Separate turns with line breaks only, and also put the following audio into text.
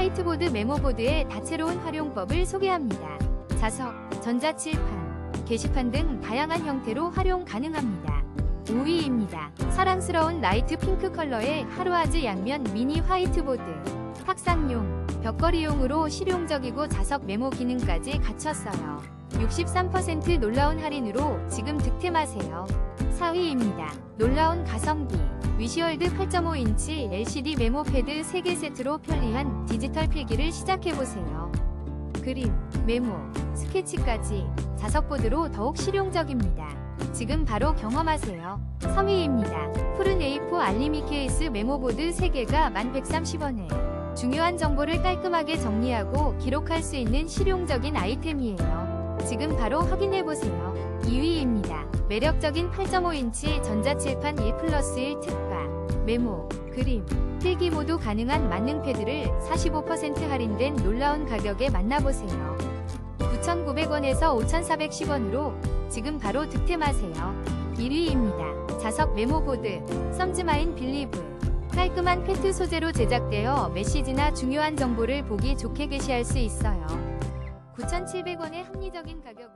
화이트보드 메모보드의 다채로운 활용법을 소개합니다. 자석, 전자칠판, 게시판 등 다양한 형태로 활용 가능합니다. 5위입니다. 사랑스러운 라이트 핑크 컬러의 하루아즈 양면 미니 화이트보드. 탁상용, 벽걸이용으로 실용적이고 자석 메모 기능까지 갖췄어요. 63% 놀라운 할인으로 지금 득템하세요. 4위입니다. 놀라운 가성비. 위시월드 8.5인치 LCD 메모 패드 3개 세트로 편리한 디지털 필기를 시작해보세요. 그림, 메모, 스케치까지 자석보드로 더욱 실용적입니다. 지금 바로 경험하세요. 3위입니다. 푸른 A4 알리미 케이스 메모보드 3개가 1130원에 중요한 정보를 깔끔하게 정리하고 기록할 수 있는 실용적인 아이템이에요. 지금 바로 확인해보세요. 2위입니다. 매력적인 8.5인치 전자칠판 1 플러스 1 특가, 메모, 그림, 필기 모두 가능한 만능 패드를 45% 할인된 놀라운 가격에 만나보세요. 9,900원에서 5,410원으로 지금 바로 득템하세요. 1위입니다. 자석 메모보드, 썸즈마인 빌리브. 깔끔한 페트 소재로 제작되어 메시지나 중요한 정보를 보기 좋게 게시할 수 있어요. 9,700원의 합리적인 가격